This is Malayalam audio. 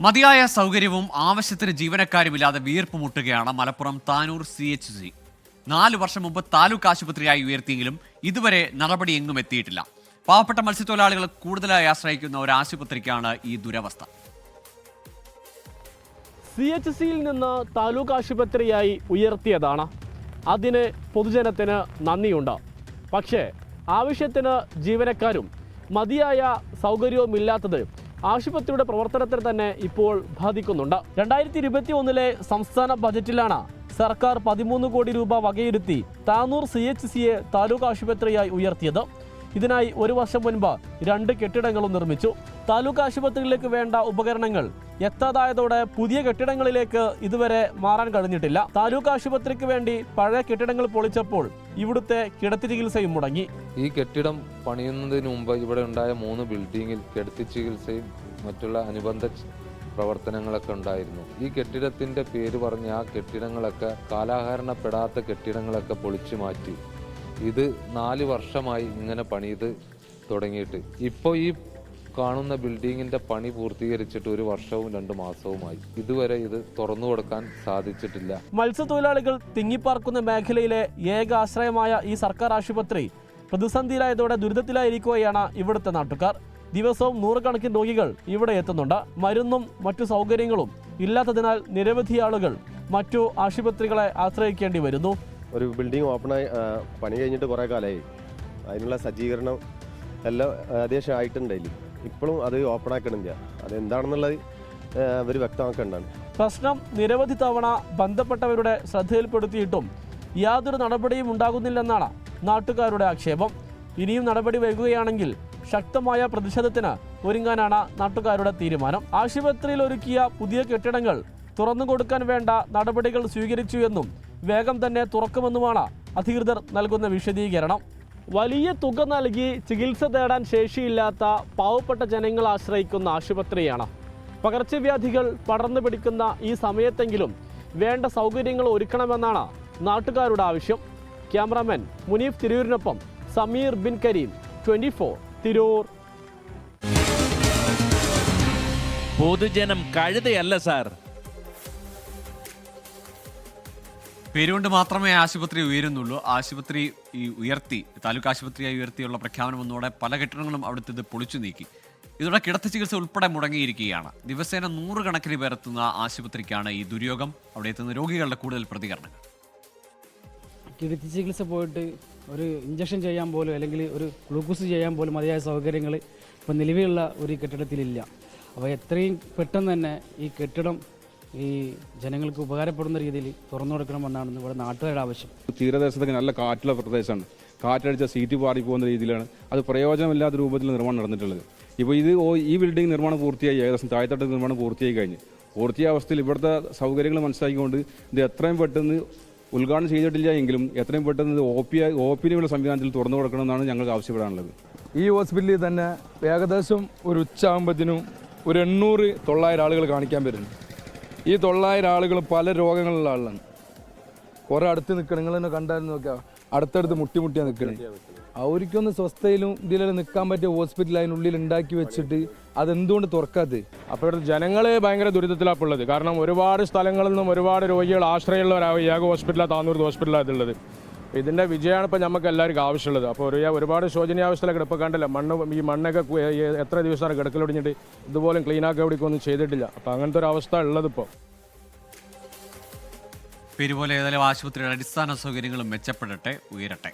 മതിയായ സൗകര്യവും ആവശ്യത്തിന് ജീവനക്കാരുമില്ലാതെ വീർപ്പ് മുട്ടുകയാണ് Malappuram Tanur C H C നാല് വർഷം മുമ്പ് താലൂക്ക് ആശുപത്രിയായി ഉയർത്തിയെങ്കിലും ഇതുവരെ നടപടി എങ്ങും എത്തിയിട്ടില്ല. പാവപ്പെട്ട മത്സ്യത്തൊഴിലാളികൾ കൂടുതലായി ആശ്രയിക്കുന്ന ഒരു ആശുപത്രിക്കാണ് ഈ ദുരവസ്ഥ. സി എച്ച് സിയിൽ നിന്ന് താലൂക്ക് ആശുപത്രിയായി ഉയർത്തിയതാണ്. അതിന് പൊതുജനത്തിന് നന്ദിയുണ്ട്. പക്ഷേ ആവശ്യത്തിന് ജീവനക്കാരും മതിയായ സൗകര്യവുമില്ലാത്തത് ആശുപത്രിയുടെ പ്രവർത്തനത്തെ തന്നെ ഇപ്പോൾ ബാധിക്കുന്നുണ്ട്. രണ്ടായിരത്തി ഇരുപത്തി ഒന്നിലെ സംസ്ഥാന ബജറ്റിലാണ് സർക്കാർ പതിമൂന്ന് കോടി രൂപ വകയിരുത്തി താനൂർ സി എച്ച് സിയെ താലൂക്ക് ആശുപത്രിയായി ഉയർത്തിയത്. ഇതിനായി ഒരു വർഷം മുൻപ് രണ്ട് കെട്ടിടങ്ങളും നിർമ്മിച്ചു. താലൂക്ക് ആശുപത്രിയിലേക്ക് വേണ്ട ഉപകരണങ്ങൾ എത്താതായതോടെ പുതിയ കെട്ടിടങ്ങളിലേക്ക് ഇതുവരെ മാറാൻ കഴിഞ്ഞിട്ടില്ല. താലൂക്ക് ആശുപത്രിക്ക് വേണ്ടി പഴയ കെട്ടിടങ്ങൾ പൊളിച്ചപ്പോൾ ഇവിടുത്തെ കിടത്തി ചികിത്സയും മുടങ്ങി. ഈ കെട്ടിടം പണിയുന്നതിന് മുമ്പ് ഇവിടെ ഉണ്ടായ മൂന്ന് ബിൽഡിങ്ങിൽ കിടത്തി ചികിത്സയും മറ്റുള്ള അനുബന്ധ പ്രവർത്തനങ്ങളൊക്കെ ഉണ്ടായിരുന്നു. ഈ കെട്ടിടത്തിന്റെ പേര് പറഞ്ഞ ആ കെട്ടിടങ്ങളൊക്കെ കാലാഹരണപ്പെടാത്ത കെട്ടിടങ്ങളൊക്കെ പൊളിച്ചു മാറ്റി. ഇത് നാല് വർഷമായി ഇങ്ങനെ പണിത് തുടങ്ങിയിട്ട്. ഇപ്പോൾ ഈ കാണുന്ന ബിൽഡിങ്ങിന്റെ പണി പൂർത്തീകരിച്ചിട്ട് ഒരു വർഷവും രണ്ട് മാസവുമായി. ഇതുവരെ ഇത് തുറന്നു കൊടുക്കാൻ സാധിച്ചിട്ടില്ല. മത്സ്യത്തൊഴിലാളികൾ തിങ്ങിപ്പാർക്കുന്ന മേഖലയിലെ ഏക ആശ്രയമായ ഈ സർക്കാർ ആശുപത്രി പ്രതിസന്ധിയിലായതോടെ ദുരിതത്തിലായിരിക്കുകയാണ് ഇവിടുത്തെ നാട്ടുകാർ. ദിവസവും നൂറുകണക്കിന് രോഗികൾ ഇവിടെ എത്തുന്നുണ്ട്. മരുന്നും മറ്റു സൗകര്യങ്ങളും ഇല്ലാത്തതിനാൽ നിരവധി ആളുകൾ മറ്റു ആശുപത്രികളെ ആശ്രയിക്കേണ്ടി വരുന്നു. ഒരു ബിൽഡിംഗ് ഓപ്പണായി പണി കഴിഞ്ഞിട്ട് കുറേ കാലമായി അതിനുള്ള സജ്ജീകരണം എല്ലാം ഏകദേശം ആയിട്ടുണ്ടായില്ല ഇപ്പോഴും അത് ഓപ്പൺ ആക്കണില്ല. അതെന്താണെന്നുള്ളത് അവർ വ്യക്തമാക്കേണ്ടതാണ്. പ്രശ്നം നിരവധി തവണ ബന്ധപ്പെട്ടവരുടെ ശ്രദ്ധയിൽപ്പെടുത്തിയിട്ടും യാതൊരു നടപടിയും ഉണ്ടാകുന്നില്ലെന്നാണ് നാട്ടുകാരുടെ ആക്ഷേപം. ഇനിയും നടപടി വൈകുകയാണെങ്കിൽ ശക്തമായ പ്രതിഷേധത്തിന് ഒരുങ്ങാനാണ് നാട്ടുകാരുടെ തീരുമാനം. ആശുപത്രിയിൽ ഒരുക്കിയ പുതിയ കെട്ടിടങ്ങൾ തുറന്നു കൊടുക്കാൻ വേണ്ട നടപടികൾ സ്വീകരിച്ചു എന്നും വേഗം തന്നെ തുറക്കുമെന്നുമാണ് അധികൃതർ നൽകുന്ന വിശദീകരണം. വലിയ തുക നൽകി ചികിത്സ തേടാൻ ശേഷിയില്ലാത്ത പാവപ്പെട്ട ജനങ്ങൾ ആശ്രയിക്കുന്ന ആശുപത്രിയാണ്. പകർച്ചവ്യാധികൾ പടർന്നു പിടിക്കുന്ന ഈ സമയത്തെങ്കിലും വേണ്ട സൗകര്യങ്ങൾ ഒരുക്കണമെന്നാണ് നാട്ടുകാരുടെ ആവശ്യം. ക്യാമറാമാൻ മുനീഫ് തിരൂരിനൊപ്പം സമീർ ബിൻ കരീം ട്വന്റി ഫോർ തിരൂർ. പൊതുജനം കഴുതയല്ല സാർ. പേരുകൊണ്ട് മാത്രമേ ആശുപത്രി ഉയരുന്നുള്ളൂ. ആശുപത്രി ഈ ഉയർത്തി താലൂക്ക് ആശുപത്രിയായി ഉയർത്തിയുള്ള പ്രഖ്യാപനം വന്നതോടെ പല കെട്ടിടങ്ങളും അവിടുത്തെ ഇത് പൊളിച്ചു നീക്കി. ഇതോടെ കിടത്തി ചികിത്സ ഉൾപ്പെടെ മുടങ്ങിയിരിക്കുകയാണ്. ദിവസേന നൂറുകണക്കിന് പേർ എത്തുന്ന ആശുപത്രിക്കാണ് ഈ ദുര്യോഗം. അവിടെ എത്തുന്ന രോഗികളുടെ കൂടുതൽ പ്രതികരണങ്ങൾ. കിടത്തി ചികിത്സ പോയിട്ട് ഒരു ഇഞ്ചക്ഷൻ ചെയ്യാൻ പോലും അല്ലെങ്കിൽ ഒരു ഗ്ലൂക്കോസ് ചെയ്യാൻ പോലും മതിയായ സൗകര്യങ്ങൾ ഇപ്പം നിലവിലുള്ള ഒരു കെട്ടിടത്തിലില്ല. അപ്പോൾ എത്രയും പെട്ടെന്ന് തന്നെ ഈ കെട്ടിടം ഈ ജനങ്ങൾക്ക് ഉപകാരപ്പെടുന്ന രീതിയിൽ തുറന്നു കൊടുക്കണമെന്നാണ് ഇവിടെ നാട്ടുകാരുടെ ആവശ്യം. തീരദേശത്തൊക്കെ നല്ല കാറ്റുള്ള പ്രദേശമാണ്. കാറ്റടിച്ച സീറ്റ് പാറി പോകുന്ന രീതിയിലാണ്. അത് പ്രയോജനമില്ലാത്ത രൂപത്തിൽ നിർമ്മാണം നടന്നിട്ടുള്ളത്. ഇപ്പോൾ ഇത് ഈ ബിൽഡിംഗ് നിർമ്മാണം പൂർത്തിയായി ഏകദേശം താഴെത്തട്ട് നിർമ്മാണം പൂർത്തിയായി കഴിഞ്ഞ്. പൂർത്തിയായ അവസ്ഥയിൽ ഇവിടുത്തെ സൗകര്യങ്ങൾ മനസ്സിലാക്കിക്കൊണ്ട് ഇത് എത്രയും പെട്ടെന്ന് ഉദ്ഘാടനം ചെയ്തിട്ടില്ല എങ്കിലും എത്രയും പെട്ടെന്ന് ഇത് ഒ പി ഒ പിയിലുള്ള സംവിധാനത്തിൽ തുറന്നു കൊടുക്കണമെന്നാണ് ഞങ്ങൾക്ക് ആവശ്യപ്പെടാനുള്ളത്. ഈ ഹോസ്പിറ്റലിൽ തന്നെ ഏകദേശം ഒരു ഉച്ചയാകുമ്പോഴത്തേനും ഒരു എണ്ണൂറ് തൊള്ളായിരം ആളുകൾ കാണിക്കാൻ വരുന്നു. ഈ തൊള്ളായിരം ആളുകൾ പല രോഗങ്ങളുള്ള ആളാണ്. കുറേ അടുത്ത് നിൽക്കണം നിങ്ങൾ തന്നെ കണ്ടായിരുന്നു നോക്കാം അടുത്തടുത്ത് മുട്ടി മുട്ടിയാണ് നിൽക്കണേ അവർക്കൊന്ന് സ്വസ്ഥയിലും ഇതിലെല്ലാം നിൽക്കാൻ പറ്റിയ ഹോസ്പിറ്റൽ അതിനുള്ളിൽ ഉണ്ടാക്കി വെച്ചിട്ട് അതെന്തുകൊണ്ട് തുറക്കാത്തത് അപ്പോൾ ഇവിടുത്തെ ജനങ്ങൾ ഭയങ്കര ദുരിതത്തിലാണ് കാരണം ഒരുപാട് സ്ഥലങ്ങളിൽ നിന്നും ഒരുപാട് രോഗികൾ ആശ്രയമുള്ളവരാണ്. ഏക ഹോസ്പിറ്റലാണ് താന്നൂർ ഹോസ്പിറ്റലാണ് ഇതുള്ളത്. ഇതിന്റെ വിജയമാണ് ഇപ്പോൾ നമുക്ക് എല്ലാവർക്കും ആവശ്യമുള്ളത്. അപ്പോൾ ഒരു ഒരുപാട് ശോചനീയാവസ്ഥയിലൊക്കെ ഇപ്പോൾ കണ്ടില്ല. മണ്ണ് ഈ മണ്ണൊക്കെ എത്ര ദിവസമാണ് കിടക്കലൊടിഞ്ഞിട്ട് ഇതുപോലും ക്ലീനാക്കി എവിടേക്കൊന്നും ചെയ്തിട്ടില്ല. അപ്പോൾ അങ്ങനത്തെ ഒരു അവസ്ഥ ഉള്ളതിപ്പോൾ പെരുപോലെ ഏതായാലും ആശുപത്രിയുടെ അടിസ്ഥാന സൗകര്യങ്ങളും മെച്ചപ്പെടട്ടെ ഉയരട്ടെ.